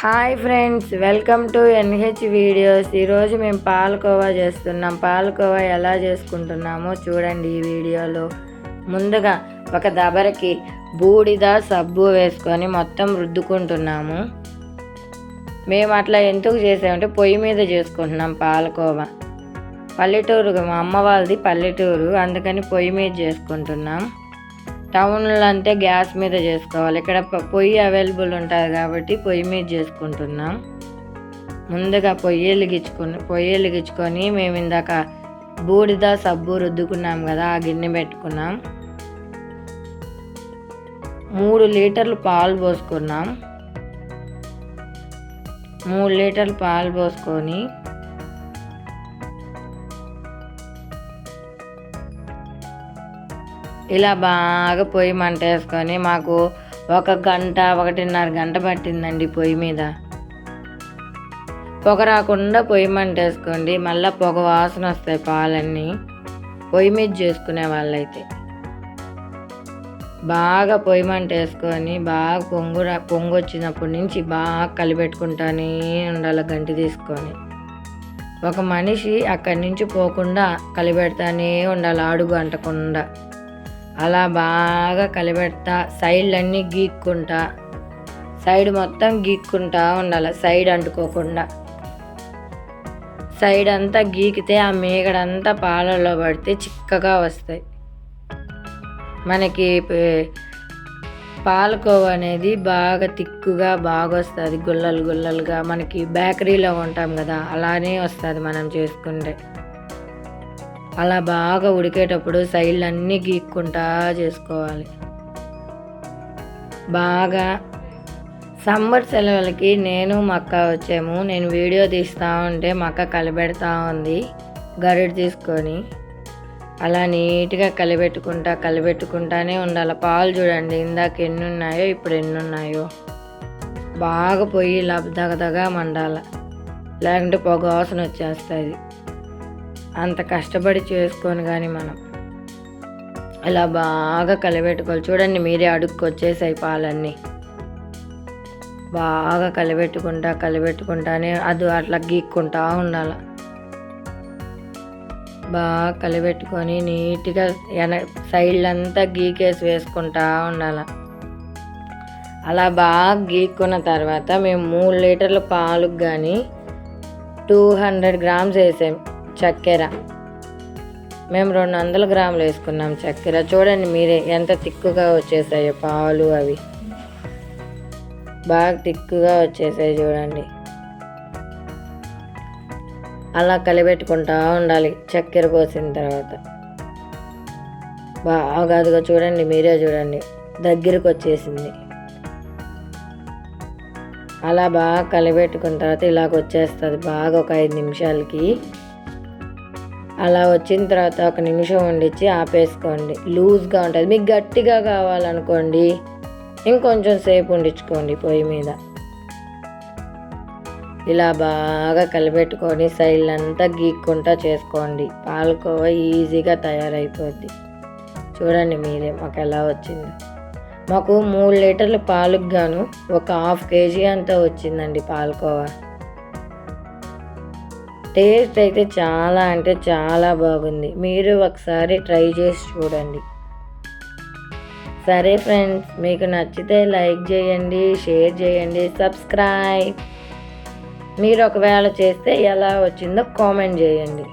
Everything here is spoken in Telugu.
Hi friends welcome to NH videos ఈరోజు మేము పాలకోవా చేస్తున్నాం. పాలకోవా ఎలా చేసుకుంటున్నామో చూడండి ఈ వీడియోలో. ముందుగా ఒక దబరకి బూడిద సబ్బు వేసుకొని మొత్తం రుద్దుకుంటున్నాము. మేము అట్లా ఎందుకు చేసామంటే పొయ్యి మీద చేసుకుంటున్నాం పాలకోవా పల్లెటూరు మా అమ్మ వాళ్ళది పల్లెటూరు అందుకని పొయ్యి మీద చేసుకుంటున్నాం. టౌన్లో అంటే గ్యాస్ మీద చేసుకోవాలి. ఇక్కడ పొ- పొయ్యి అవైలబుల్ ఉంటుంది కాబట్టి పొయ్యి మీద చేసుకుంటున్నాం. ముందుగా పొయ్యి వెలిగించుకుని పొయ్యి వెలిగించుకొని మేము ఇందాక బూడిద సబ్బు రుద్దుకున్నాం కదా ఆ గిన్నె పెట్టుకున్నాం. మూడు లీటర్లు పాలు పోసుకున్నాం. మూడు లీటర్లు పాలు పోసుకొని ఇలా బాగా పొయ్యి మంట వేసుకొని మాకు ఒక గంట ఒకటిన్నర గంట పట్టిందండి పొయ్యి మీద. పొగ రాకుండా పొయ్యి మంట వేసుకోండి మళ్ళీ పొగ వాసన వస్తాయి పాలన్నీ. పొయ్యి మీద చేసుకునే వాళ్ళైతే. బాగా పొయ్యి మంట వేసుకొని బాగా పొంగు రా- పొంగు వచ్చినప్పటి నుంచి బాగా కలిపెట్టుకుంటానే ఉండాలి గంటి తీసుకొని. ఒక మనిషి అక్కడి నుంచి పోకుండా కలిపెడతానే ఉండాలి అడుగు అంటకుండా అలా బాగా కలిపెడతా. సైడ్లన్నీ గీక్కుంటా. సైడ్ మొత్తం గీక్కుంటా ఉండాలి సైడ్ అంటుకోకుండా. సైడ్ అంతా గీకితే ఆ మేగడంతా పాలల్లో పడితే చిక్కగా వస్తాయి. మనకి పాలకోవ అనేది బాగా తిక్కుగా బాగా వస్తుంది గుల్లలు గుల్లలుగా. మనకి బేకరీలో ఉంటాం కదా అలానే వస్తుంది మనం చేసుకుంటే. అలా బాగా ఉడికేటప్పుడు సైడ్లు అన్నీ గీక్కుంటా చేసుకోవాలి. బాగా సమ్మర్ సెలవులకి నేను మా అక్క వచ్చాము. నేను వీడియో తీస్తూ ఉంటే మా అక్క కలిపెడతా ఉంది గరిడి తీసుకొని. అలా నీట్గా కలిపెట్టుకుంటా కలిపెట్టుకుంటానే ఉండాలి. పాలు చూడండి ఇందాక ఎన్ని ఉన్నాయో ఇప్పుడు ఎన్ని ఉన్నాయో బాగా పొయ్యి ఇలా దగదగా మండాల. లేకుంటే పొగ వాసన వచ్చేస్తుంది. అంత కష్టపడి చేసుకొని కానీ మనం ఇలా బాగా కలిపెట్టుకోవాలి. చూడండి మీరే అడుక్కు వచ్చేసాయి పాలన్నీ. బాగా కలిపెట్టుకుంటా కలిపెట్టుకుంటానే అది అట్లా గీక్కుంటా ఉండాలి. బాగా కలిపెట్టుకొని నీట్గా ఎన సైడ్లంతా గీకేసి వేసుకుంటా ఉండాలి. అలా బాగా గీక్కున్న తర్వాత మేము మూడు లీటర్ల పాలకు కానీ టూ హండ్రెడ్ గ్రామ్స్ వేసాం. చక్కెర. మేము రెండు వందల గ్రాములు వేసుకున్నాం చక్కెర. చూడండి మీరే ఎంత తిక్కుగా వచ్చేసాయో పాలు అవి. బాగా తిక్కుగా వచ్చేసాయి చూడండి. అలా కలిపెట్టుకుంటా ఉండాలి చక్కెర పోసిన తర్వాత. బాగా అదిగో చూడండి మీరే చూడండి. దగ్గరకు వచ్చేసింది. అలా బాగా కలిపెట్టుకున్న తర్వాత ఇలాగ వచ్చేస్తుంది. బాగా ఒక ఐదు నిమిషాలకి అలా వచ్చిన తర్వాత ఒక నిమిషం వండించి ఆపేసుకోండి. లూజ్గా ఉంటుంది. మీకు గట్టిగా కావాలనుకోండి ఇంకొంచెం సేపు వండించుకోండి పొయ్యి మీద. ఇలా బాగా కలిపెట్టుకొని సైడ్ అంతా గీక్కుంటా చేసుకోండి. పాలకోవ ఈజీగా తయారైపోద్ది. చూడండి మీరే మాకు ఎలా వచ్చింది. మాకు మూడు లీటర్ల పాలకు గాను ఒక హాఫ్ కేజీ అంతా వచ్చిందండి పాలకోవా. టేస్ట్ అయితే చాలా అంటే చాలా బాగుంది. మీరు ఒకసారి ట్రై చేసి చూడండి. సరే ఫ్రెండ్స్ మీకు నచ్చితే లైక్ చేయండి షేర్ చేయండి సబ్స్క్రైబ్. మీరు ఒకవేళ చేస్తే ఎలా వచ్చిందో కామెంట్ చేయండి.